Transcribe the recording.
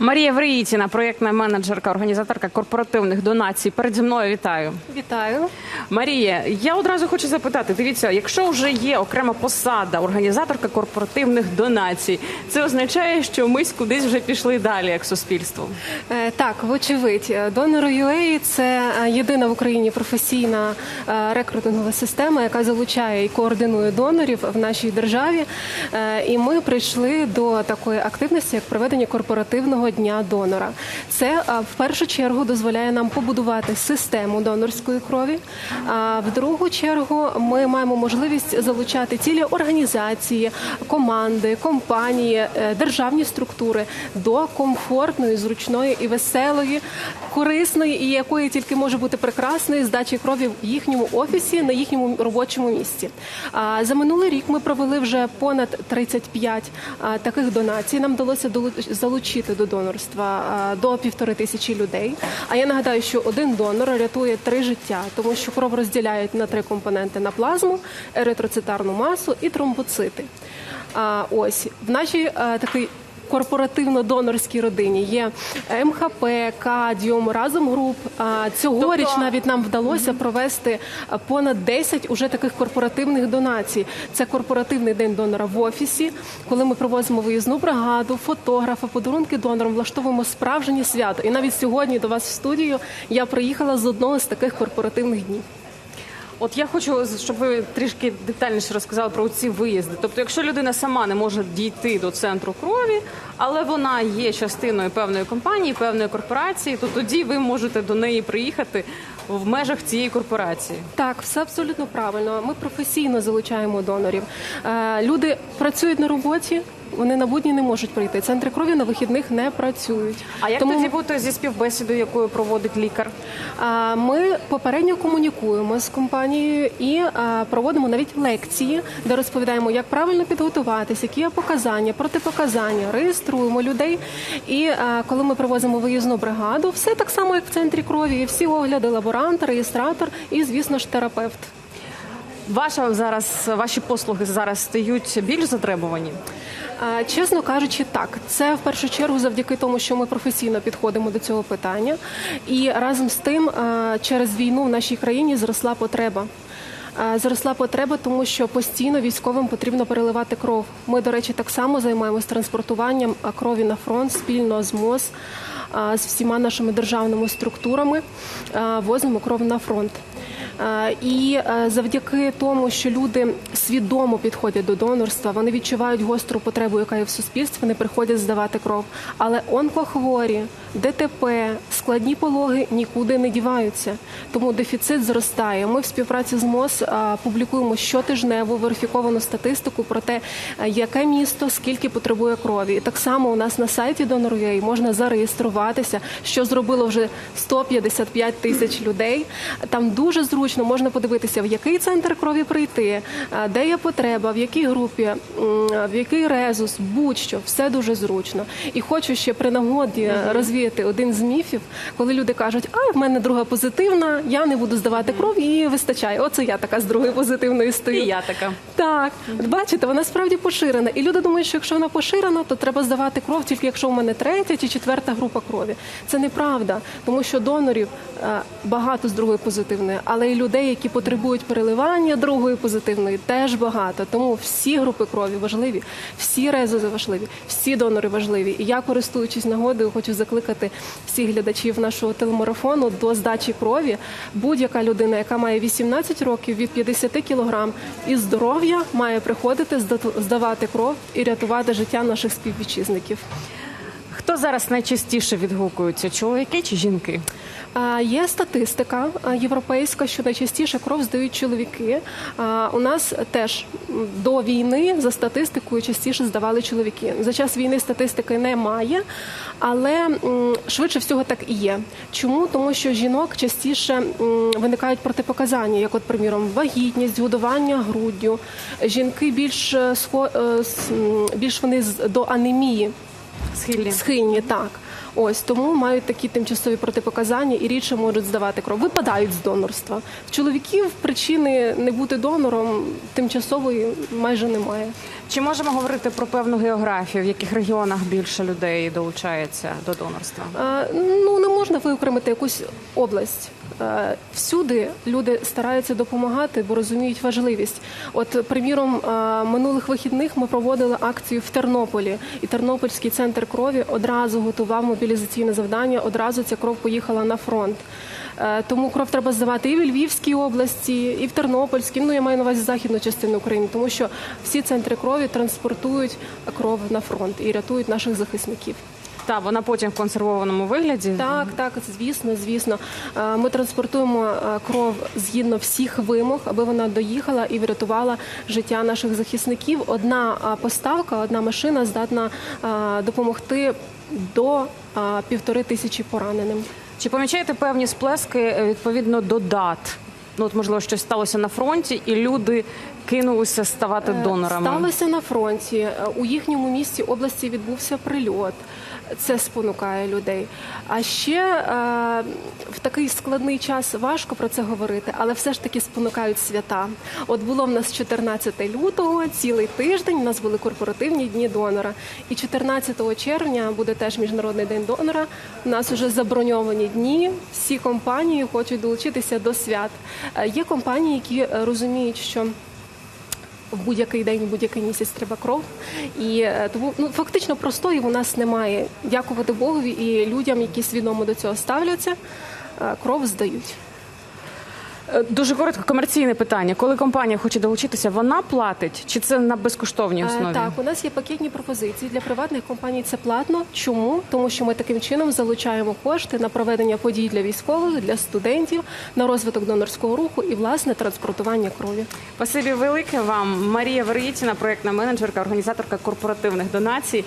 Марія Вриїтіна, проєктна менеджерка, організаторка корпоративних донацій. Переді мною вітаю. Вітаю. Марія, я одразу хочу запитати: дивіться, якщо вже є окрема посада організаторка корпоративних донацій, це означає, що ми кудись вже пішли далі як суспільство. Е, Так, вочевидь, донор UA – це е, єдина в Україні професійна е, рекрутингова система, яка залучає і координує донорів в нашій державі. Е, І ми прийшли до такої активності, як проведення корпоративного дня донора. Це е, в першу чергу дозволяє нам побудувати систему донорської крові. А в другу чергу ми маємо можливість залучати цілі організації, команди, компанії, е, державні структури до комфортної, зручної і веселої, корисної і якої тільки може бути прекрасної здачі крові в їхньому офісі на їхньому робочому місці. А за минулий рік ми провели вже понад 35 а, таких донацій. Нам вдалося залучити до донорства до півтори тисячі людей. А я нагадаю, що один донор рятує три життя, тому що кров розділяють на три компоненти: на плазму, еритроцитарну масу і тромбоцити. А ось в нашій а, такій корпоративно-донорській родині є МХП, Кадіум, разом груп. Цьогоріч Тобто- навіть нам вдалося провести понад 10 уже таких корпоративних донацій. Це корпоративний день донора в офісі, коли ми привозимо виїзну бригаду, фотографа, подарунки донорам, влаштовуємо справжнє свято. І навіть сьогодні до вас в студію я приїхала з одного з таких корпоративних днів. От я хочу, щоб ви трішки детальніше розказали про ці виїзди. Тобто, якщо людина сама не може дійти до центру крові, але вона є частиною певної компанії, певної корпорації, то тоді ви можете до неї приїхати в межах цієї корпорації. Так, все абсолютно правильно. Ми професійно залучаємо донорів. Е, Люди працюють на роботі. Вони на будні не можуть прийти. Центри крові на вихідних не працюють. А як Тому тоді бути зі співбесідою, якою проводить лікар? ми попередньо комунікуємо з компанією і проводимо навіть лекції, де розповідаємо, як правильно підготуватись, які є показання, протипоказання, реєструємо людей. І коли ми привозимо виїзну бригаду, все так само, як в центрі крові, і всі огляди, лаборант, реєстратор і, звісно ж, терапевт. Ваша зараз ваші послуги зараз стають більш затребувані. Чесно кажучи, так це в першу чергу завдяки тому, що ми професійно підходимо до цього питання, і разом з тим через війну в нашій країні зросла потреба. Зросла потреба, тому що постійно військовим потрібно переливати кров. Ми, до речі, так само займаємось транспортуванням крові на фронт спільно з МОЗ, з всіма нашими державними структурами. Возимо кров на фронт. Е, І е, завдяки тому, що люди свідомо підходять до донорства, вони відчувають гостру потребу, яка є в суспільстві, вони приходять здавати кров. Але онкохворі, ДТП, складні пологи нікуди не діваються. Тому дефіцит зростає. Ми в співпраці з МОЗ публікуємо щотижневу верифіковану статистику про те, яке місто скільки потребує крові. І так само у нас на сайті Donor.ua можна зареєструватися, що зробило вже 155 тисяч людей. Там дуже зручно можна подивитися, в який центр крові прийти, де є потреба, в якій групі, в який резус, будь-що, все дуже зручно. І хочу ще при нагоді е, розвіяти один з міфів, коли люди кажуть, а в мене друга позитивна, я не буду здавати кров, її вистачає. Оце я така з другої позитивної стою. І я така. Так, От бачите, вона справді поширена. І люди думають, що якщо вона поширена, то треба здавати кров тільки якщо в мене третя чи четверта група крові. Це неправда, тому що донорів е, багато з другої позитивної, але і людей, які потребують переливання другої позитивної, теж багато. Тому всі групи крові важливі, всі резузи важливі, всі донори важливі. І я, користуючись нагодою, хочу закликати всіх глядачів нашого телемарафону до здачі крові. Будь-яка людина, яка має 18 років від 50 кілограм і здоров'я, має приходити здавати кров і рятувати життя наших співвітчизників. Хто зараз найчастіше відгукується? Чоловіки чи жінки? Є статистика європейська, що найчастіше кров здають чоловіки. А, У нас теж до війни за статистикою частіше здавали чоловіки. За час війни статистики немає, але швидше всього так і є. Чому? Тому що жінок частіше виникають протипоказання, як, от, приміром, вагітність, годування груддю. Жінки більш е, е, більш вони до анемії Схильні. Схильні, так. Ось тому мають такі тимчасові протипоказання і рідше можуть здавати кров. Випадають з донорства. В чоловіків причини не бути донором тимчасової майже немає. Чи можемо говорити про певну географію, в яких регіонах більше людей долучається до донорства? Е, Ну не можна виокремити якусь область. Е, Всюди люди стараються допомагати, бо розуміють важливість. От, приміром, е, минулих вихідних ми проводили акцію в Тернополі, і Тернопільський центр крові одразу готував мобілізаційне завдання. Одразу ця кров поїхала на фронт. Е, Тому кров треба здавати і в Львівській області, і в Тернопільській. Ну я маю на увазі західну частину України, тому що всі центри крові транспортують кров на фронт і рятують наших захисників. Та вона потім в консервованому вигляді. Так, так, звісно, звісно. Е, Ми транспортуємо е, кров згідно всіх вимог, аби вона доїхала і врятувала життя наших захисників. Одна поставка, одна машина здатна допомогти до півтори тисячі пораненим. Чи помічаєте певні сплески е, відповідно до дат? Ну, от, можливо, щось сталося на фронті, і люди кинулися ставати донорами. Сталося на фронті. Е, У їхньому місті області відбувся прильот. Це спонукає людей. А ще е, в такий складний час важко про це говорити, але все ж таки спонукають свята. От було в нас 14 лютого, цілий тиждень. У нас були корпоративні дні донора. І 14 червня буде теж міжнародний день донора. У нас вже заброньовані дні. Всі компанії хочуть долучитися до свят. Е, Є компанії, які е, розуміють, що в будь-який день, в будь-який місяць треба кров. І е, тому ну фактично простої у нас немає. Дякувати Богові і людям, які свідомо до цього ставляться, е, кров здають. Е, Дуже коротко комерційне питання. Коли компанія хоче долучитися, вона платить чи це на безкоштовній Е, основі? Так, у нас є пакетні пропозиції для приватних компаній. Це платно. Чому? Тому що ми таким чином залучаємо кошти на проведення подій для військових, для студентів, на розвиток донорського руху і власне транспортування крові. Спасибі велике вам. Марія Веретіна, проєктна менеджерка, організаторка корпоративних донацій.